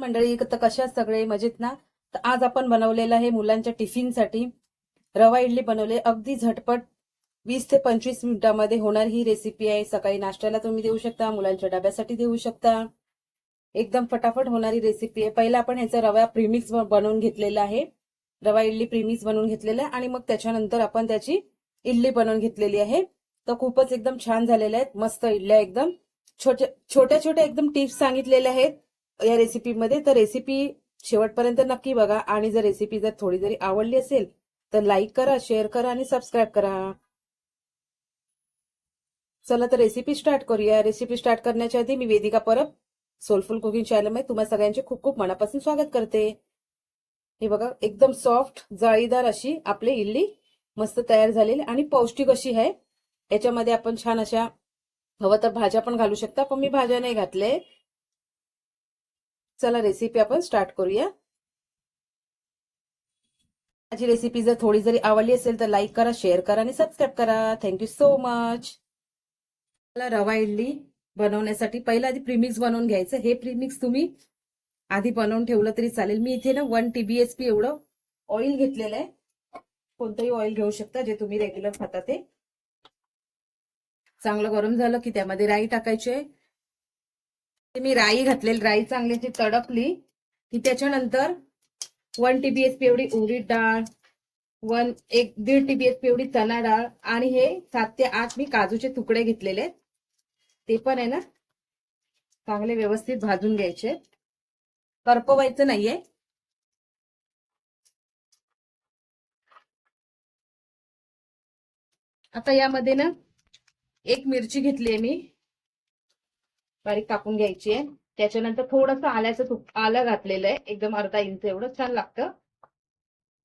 मंडळी तर कशा सगळे मजेत ना? तर आज आपण बनवलेलं आहे मुलांच्या टिफिनसाठी. रवा इडली बनवले. अगदी झटपट वीस ते पंचवीस मिनिटांमध्ये होणार ही रेसिपी आहे. सकाळी नाश्त्याला तुम्ही देऊ शकता मुलांच्या डब्यासाठी देऊ शकता. एकदम फटाफट होणारी रेसिपी आहे. पहिला आपण ह्याचा रवा प्रीमिक्स बनवून घेतलेला आहे. रवा इडली प्रीमिक्स बनवून घेतलेला आहे आणि मग त्याच्यानंतर आपण त्याची इडली बनवून घेतलेली आहे. तर खूपच एकदम छान झालेल्या आहेत. मस्त इडल्या एकदम. छोट्या छोट्या छोट्या एकदम टिप्स सांगितलेल्या आहेत. या रेसिपीमध्ये तर रेसिपी शेवटपर्यंत नक्की बघा. आणि जर रेसिपी जर थोडी जरी आवडली असेल तर लाईक करा शेअर करा आणि सबस्क्राईब करा. चला तर रेसिपी स्टार्ट करूया. रेसिपी स्टार्ट करण्याच्या आधी मी वेदिका परब सोलफुल कुकिंग चॅनलमध्ये तुम्हा सगळ्यांचे खूप खूप मनापासून स्वागत करते. हे बघा एकदम सॉफ्ट जाळीदार अशी आपली इडली मस्त तयार झालेली आणि पौष्टिक अशी आहे. याच्यामध्ये आपण छान अशा हवं तर भाज्या पण घालू शकता पण मी भाज्या नाही घातले. चला रेसिपी आपण स्टार्ट करूया. माझी रेसिपी जर थोडी जरी आवडली असेल तर लाईक करा शेअर करा आणि सबस्क्राईब करा. थँक्यू सो मच मला रवा इडली बनवण्यासाठी पहिला आधी प्रीमिक्स बनवून घ्यायचं. हे प्रीमिक्स तुम्ही आधी बनवून ठेवलं तरी चालेल. मी इथे ना वन टीबीएसपी एवढं ऑइल घेतलेलं आहे. कोणतंही ऑइल घेऊ शकता जे तुम्ही रेग्युलर खाता ते. चांगलं गरम झालं की त्यामध्ये राई टाकायची आहे. मी राई घातलेली राई चांगली ती की त्याच्यानंतर वन टीबीएसपी एवढी उडीद डाळ वन एक दीड टीबीएसपी एवढी चना डाळ आणि हे सात ते आठ मी काजूचे तुकडे घेतलेले ते पण आहे ना चांगले व्यवस्थित भाजून घ्यायचे करपवायचं नाहीये. आता यामध्ये ना एक मिरची घेतली आहे मी. बारीक कापून घ्यायची आहे. त्याच्यानंतर थोडंसं आल्याचं तूप आलं घातलेलं आहे. एकदम अर्धा इंच एवढं छान लागतं.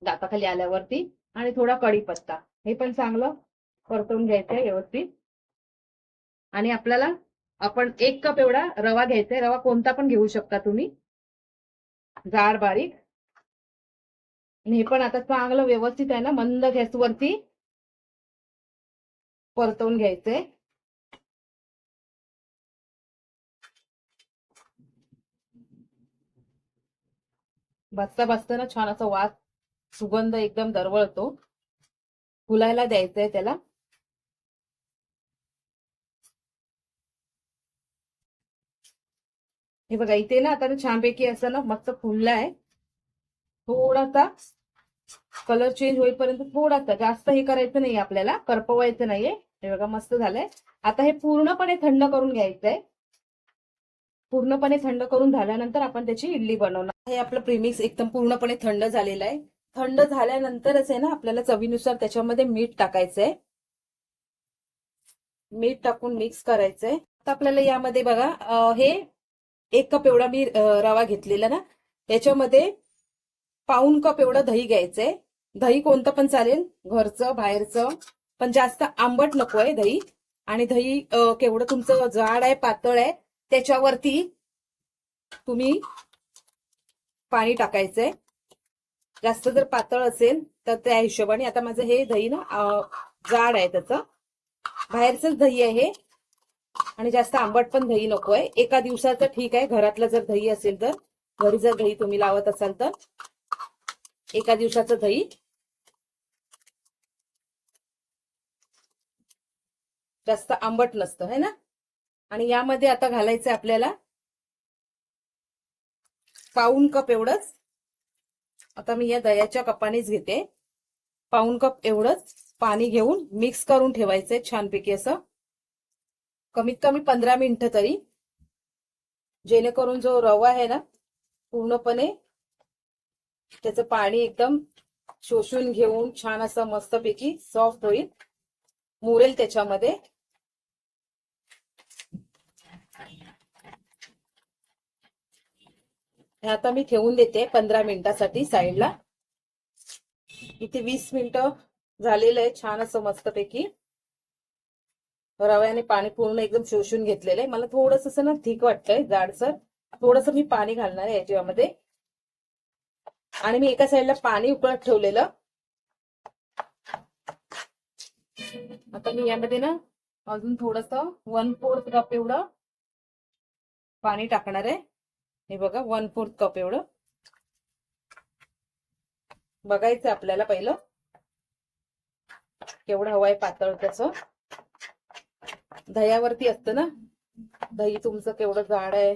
दाताखाली आल्यावरती. आणि थोडा कढीपत्ता. हे पण चांगलं परतवून घ्यायचंय व्यवस्थित. आणि आपल्याला आपण एक कप एवढा रवा घ्यायचा आहे. रवा कोणता पण घेऊ शकता तुम्ही. जाड बारीक. आणि हे पण आता चांगलं व्यवस्थित आहे ना मंद गॅसवरती परतवून घ्यायचंय. बसता भाजताना छान असा वास सुगंध एकदम दरवळतो. फुलायला द्यायचंय त्याला. हे बघा इथे ना आता छानपैकी असं ना मस्त फुलला आहे थोडासा कलर चेंज होईपर्यंत थोडासा जास्त हे करायचं नाही आपल्याला करपवायचं नाहीये. हे बघा मस्त झालंय. आता हे पूर्णपणे थंड करून घ्यायचंय. पूर्णपणे थंड करून झाल्यानंतर आपण त्याची इडली बनवणार. हे आपलं प्रीमिक्स एकदम पूर्णपणे थंड झालेलं आहे. थंड झाल्यानंतरच आहे ना आपल्याला चवीनुसार त्याच्यामध्ये मीठ टाकायचंय. मीठ टाकून मिक्स करायचंय. आता आपल्याला यामध्ये बघा हे एक कप एवढा मी रवा घेतलेला ना त्याच्यामध्ये पाऊन कप एवढं दही घ्यायचंय. दही कोणतं पण चालेल घरचं बाहेरचं पण जास्त आंबट नको आहे दही. आणि दही केवढं तुमचं जाड आहे पातळ आहे त्याच्यावरती तुम्ही पाणी टाकायचंय. जास्त जर पातळ असेल तर त्या हिशोबाने आता माझं हे दही ना जाड आहे त्याचं. बाहेरचंच दही आहे हे. आणि जास्त आंबट पण दही नको आहे एका दिवसाचं ठीक आहे. घरातलं जर दही असेल तर. घरी जर दही तुम्ही लावत असाल तर. एका दिवसाचं दही. जास्त आंबट नसतं है ना? आणि यामध्ये आता घालायचं आपल्याला पाऊन कप एवढंच. आता मी या दह्याच्या कपानेच घेते. पाऊन कप एवढंच. पाणी घेऊन मिक्स करून ठेवायचंय छानपैकी असं. कमीत कमी पंधरा मिनिटं तरी. जेणेकरून जो रवा आहे ना पूर्णपणे त्याचं पाणी एकदम शोषून घेऊन छान असं मस्तपैकी सॉफ्ट होईल. मुरेल त्याच्यामध्ये. हे आता मी ठेवून देते पंधरा मिनिटासाठी साईडला. इथे वीस मिनिटं झालेलं आहे छान असं मस्तपैकी. रव्याने पाणी पूर्ण एकदम शोषून घेतलेलं आहे. मला थोडस असं ना ठीक वाटतंय जाडसर. थोडस मी पाणी घालणार आहे याच्यामध्ये. आणि मी एका साईडला पाणी उकळत ठेवलेलं. आता मी यामध्ये ना अजून थोडस वन फोर्थ कप एवढं पाणी टाकणार आहे. हे बघा वन फोर्थ कप एवढं. बघायचं आपल्याला पहिलं. केवढं हवंय पातळ त्याचं. दह्यावरती असतं ना? दही तुमचं केवढं जाड आहे.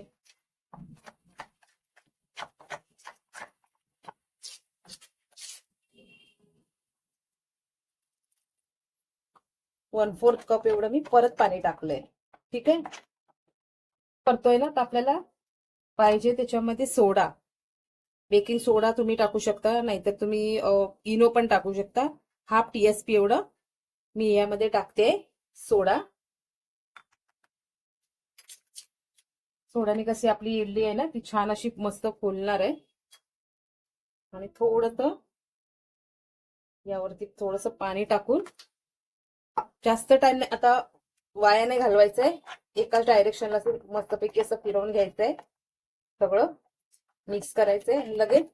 वन फोर्थ कप एवढं मी परत पाणी टाकलंय. ठीक आहे? करतोय ना तर आपल्याला? पाहिजे त्याच्यामध्ये सोडा. बेकिंग सोडा तुम्ही टाकू शकता नाहीतर तुम्ही इनो पण टाकू शकता. हाफ टीएसपी एवढं मी यामध्ये टाकते सोडा. सोडाने कशी आपली इडली आहे ना ती छान अशी मस्त फुलणार आहे. आणि थोडस यावरती थोडस पाणी टाकून जास्त टाइम आता वाया नाही घालवायचंय. एकाच डायरेक्शनला मस्तपैकी असं फिरवून घ्यायचंय. सगळं मिक्स करायचंय. आणि लगेच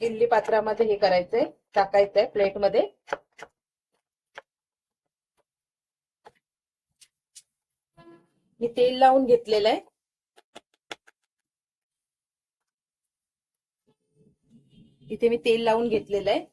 इडली पात्रामध्ये हे करायचंय. टाकायचंय प्लेटमध्ये. मी तेल लावून घेतलेलं आहे. इथे मी तेल लावून घेतलेलं आहे.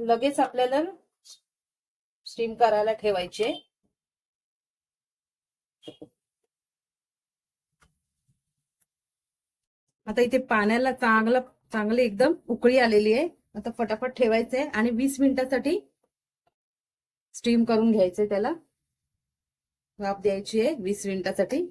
लगेच आपल्याला स्टीम करायला ठेवायचे. आता इथे पाण्याला चांगलं चांगली एकदम उकळी आलेली आहे. आता फटाफट ठेवायचंय आणि वीस मिनिटासाठी स्टीम करून घ्यायचंय त्याला. वाफ द्यायची आहे वीस मिनिटासाठी.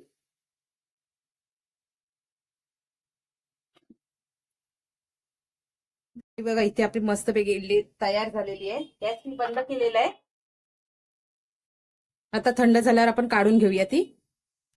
बघा इथे आपली मस्तपैकी इडली तयार झालेली आहे. गॅस मी बंद केलेला आहे. आता थंड झाल्यावर आपण काढून घेऊया ती.